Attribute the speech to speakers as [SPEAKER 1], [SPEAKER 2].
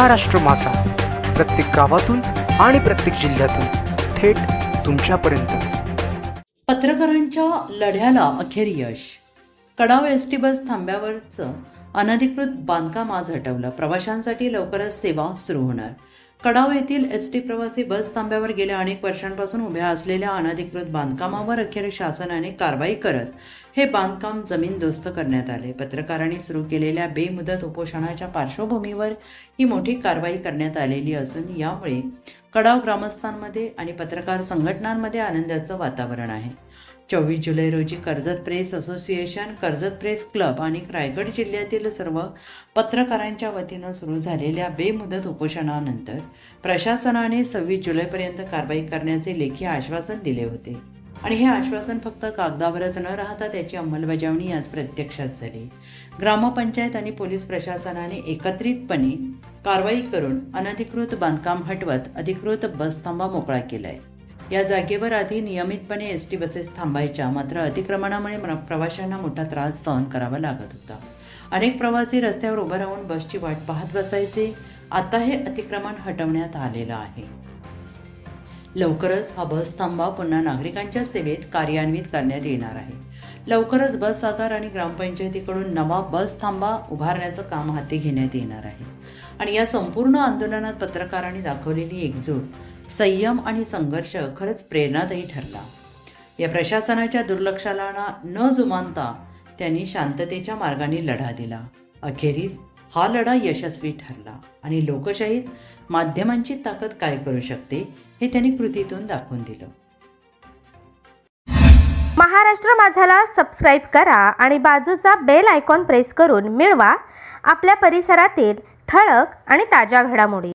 [SPEAKER 1] महाराष्ट्र मासा प्रत्येक गावातून आणि प्रत्येक जिल्ह्यातून थेट तुमच्यापर्यंत.
[SPEAKER 2] पत्रकारांच्या लढ्याला अखेर यश. कडाव एस टी बस थांब्यावरचं अनधिकृत बांधकाम आज हटवलं. प्रवाशांसाठी लवकरच सेवा सुरू होणार. कडाव येथील एस टी प्रवासी बस थांब्यावर गेल्या अनेक वर्षांपासून उभ्या असलेल्या अनधिकृत बांधकामावर अखेर शासनाने कारवाई करत हे बांधकाम जमीनदोस्त करण्यात आले. पत्रकारांनी सुरू केलेल्या बेमुदत उपोषणाच्या पार्श्वभूमीवर ही मोठी कारवाई करण्यात आलेली असून यामुळे कडाव ग्रामस्थांमध्ये आणि पत्रकार संघटनांमध्ये आनंदाचं वातावरण आहे. चोवीस जुलै रोजी Karjat press association Karjat press club आणि रायगड जिल्ह्यातील सर्व पत्रकारांच्या वतीनं सुरू झालेल्या बेमुदत उपोषणानंतर प्रशासनाने सव्वीस जुलैपर्यंत कारवाई करण्याचे लेखी आश्वासन दिले होते. आणि हे आश्वासन फक्त कागदावरच न राहता त्याची अंमलबजावणी आज प्रत्यक्षात झाली. ग्रामपंचायत आणि पोलीस प्रशासनाने एकत्रितपणे कारवाई करून अनधिकृत बांधकाम हटवत अधिकृत बसथांबा मोकळा केलाय. या जागेवर आधी नियमितपणे एस टी बसेस थांबायच्या. मात्र अतिक्रमणामुळे प्रवाशांना मोठा त्रास सहन करावा लागत होता. अनेक प्रवासी रस्त्यावर उभं राहून बसची वाट पाहत बसायचे. आता हे अतिक्रमण हटवण्यात आलेलं आहे. लवकरच हा बस थांबा. पुन्हा नागरिकांच्या सेवेत कार्यान्वित करण्यात येणार आहे. लवकरच बस आगार आणि ग्रामपंचायतीकडून नवा बस थांबा. उभारण्याचं काम हाती घेण्यात येणार आहे. आणि या संपूर्ण आंदोलनात पत्रकारांनी दाखवलेली एकजूट. संयम आणि संघर्ष खरंच प्रेरणादायी ठरला. या प्रशासनाच्या दुर्लक्षाला न जुमानता त्यांनी शांततेच्या मार्गाने लढा दिला. अखेरीस हा लढा यशस्वी ठरला आणि लोकशाहीत माध्यमांची ताकद काय करू शकते हे त्यांनी कृतीतून दाखवून दिलं.
[SPEAKER 3] महाराष्ट्र माझाला सबस्क्राईब करा आणि बाजूचा बेल आयकॉन प्रेस करून मिळवा. आपल्या परिसरातील ठळक आणि ताज्या घडामोडी.